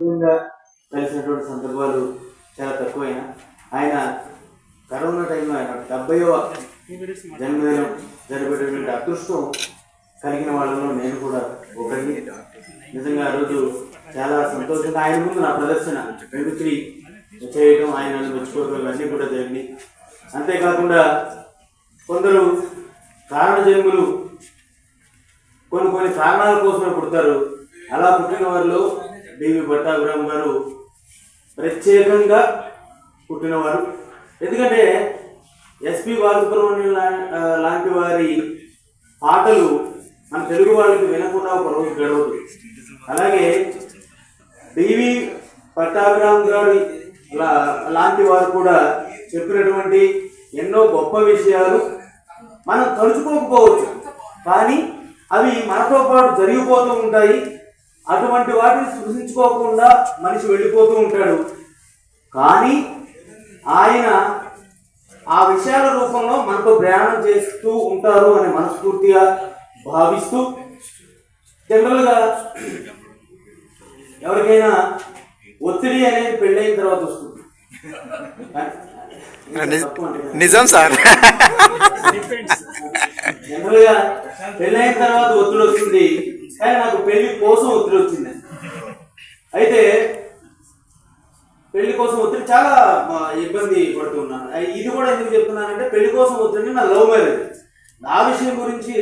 ముఖ్యంగా కలిసినటువంటి సందర్భాలు చాలా తక్కువైనా. ఆయన కరోనా టైంలో ఆయన డెబ్బైవ జన్మదినం జరిపేటటువంటి అదృష్టం కలిగిన వాళ్ళలో నేను కూడా ఒకటి నిజంగా ఆ రోజు చాలా సంతోషంగా ఆయన ముందు నా ప్రదర్శన మిమిక్రీ చేయడం ఆయన మెచ్చుకోవడం ఇవన్నీ కూడా జరిగింది అంతేకాకుండా కొందరు కారణ జన్ములు కొన్ని కొన్ని కారణాల కోసమే పుడతారు. అలా పుట్టిన వారిలో డివి భట్టాభిరామ్ గారు ప్రత్యేకంగా పుట్టినవారు. ఎందుకంటే ఎస్పి బాలసుబ్రహ్మణ్యం లాంటి వారి పాటలు మన తెలుగు వాళ్ళకి వినకుండా ఒక రోజు గడవదు. అలాగే డివి పట్టాభిరామ్ గారి లాంటి వారు కూడా చెప్పినటువంటి ఎన్నో గొప్ప విషయాలు మనం తలుచుకోకపోవచ్చు. కానీ అవి మనతో పాటు జరిగిపోతూ ఉంటాయి. అటువంటి వాటిని సృష్టించుకోకుండా మనిషి వెళ్ళిపోతూ ఉంటాడు. కానీ ఆయన ఆ విషయాల రూపంలో మనతో ప్రయాణం చేస్తూ ఉంటారు అని మనస్ఫూర్తిగా భావిస్తూ జనరల్గా ఎవరికైనా ఒత్తిడి అనేది పెళ్ళైన తర్వాత వస్తుంది. నిజం సార్. జనరల్గా పెళ్ళైన తర్వాత ఒత్తిడి వస్తుంది. నాకు పెళ్ళి కోసం ఒత్తిడి వచ్చింది. అయితే పెళ్ళి కోసం ఒత్తిడి చాలా ఇబ్బంది పడుతున్నాను ఇది కూడా ఎందుకు చెప్తున్నానంటే పెళ్ళి కోసం ఒత్తిడి నా లవ్ మ్యారేజ్. నా విషయం గురించి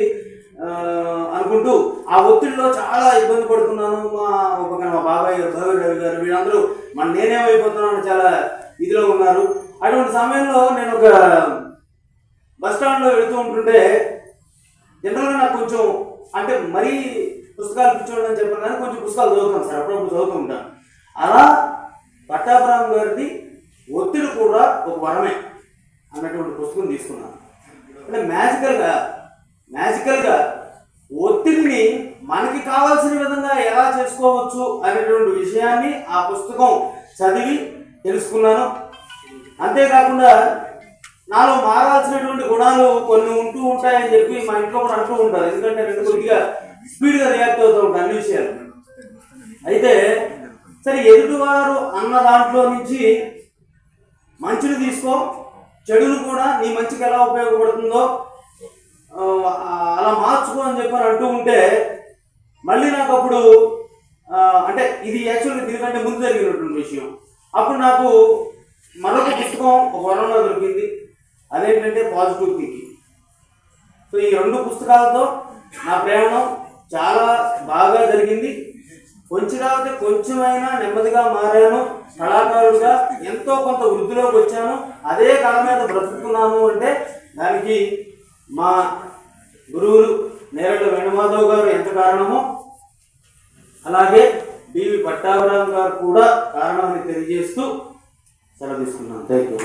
అనుకుంటూ ఆ ఒత్తిడిలో చాలా ఇబ్బంది పడుతున్నాను. మా ఒక మా బాబాయ్ గారు భగవద్ రవి గారు వీళ్ళందరూ మన నేనేమైపోతున్నాను చాలా ఇదిలో ఉన్నారు. అటువంటి సమయంలో నేను ఒక బస్ స్టాండ్లో వెళుతూ ఉంటుంటే జనరల్గా నాకు కొంచెం అంటే మరీ పుస్తకాలు పిచ్చోడని అని చెప్పాను కానీ కొంచెం పుస్తకాలు చదువుతాను సార్ అప్పుడప్పుడు చదువుతూ ఉంటాను అలా పట్టాభిరామ్ గారిది ఒత్తిడి కూడా ఒక వరమే అన్నటువంటి పుస్తకం తీసుకున్నాను. అంటే మ్యాజికల్గా మ్యాజికల్గా ఒత్తిడిని మనకి కావాల్సిన విధంగా ఎలా చేసుకోవచ్చు అనేటువంటి విషయాన్ని ఆ పుస్తకం చదివి తెలుసుకున్నాను. అంతేకాకుండా నాలో మారాల్సినటువంటి గుణాలు కొన్ని ఉంటూ ఉంటాయని చెప్పి మా ఇంట్లో కూడా అంటూ ఉంటారు. ఎందుకంటే నేను కొద్దిగా స్పీడ్గా రియాక్ట్ అవుతూ ఉంటాను అన్ని విషయాలు. అయితే సరే ఎదుటివారు అన్న దాంట్లో నుంచి మంచిని తీసుకో చెడును కూడా నీ మంచికి ఎలా ఉపయోగపడుతుందో అలా మార్చుకో అని చెప్పని అంటూ ఉంటే మళ్ళీ నాకు అప్పుడు అంటే ఇది యాక్చువల్గా దీనికంటే ముందు జరిగినటువంటి విషయం. అప్పుడు నాకు మరొక పుస్తకం ఒక వరంలో దొరికింది. అదేంటంటే పాజిటివ్ థింకింగ్. సో ఈ రెండు పుస్తకాలతో నా ప్రయాణం చాలా బాగా జరిగింది. కొంచెం కాకపోతే కొంచెమైనా నెమ్మదిగా మారాను. కళాకారుడుగా ఎంతో కొంత వృద్ధిలోకి వచ్చాను. అదే కళ మీద బ్రతుకుతున్నాను అంటే దానికి మా గురువులు నేరడు వేణుమాధవ్ గారు ఎంత కారణమో అలాగే డివి పట్టాభిరామ్ గారు కూడా కారణమని తెలియజేస్తూ సెలవు తీసుకున్నాను. Thank you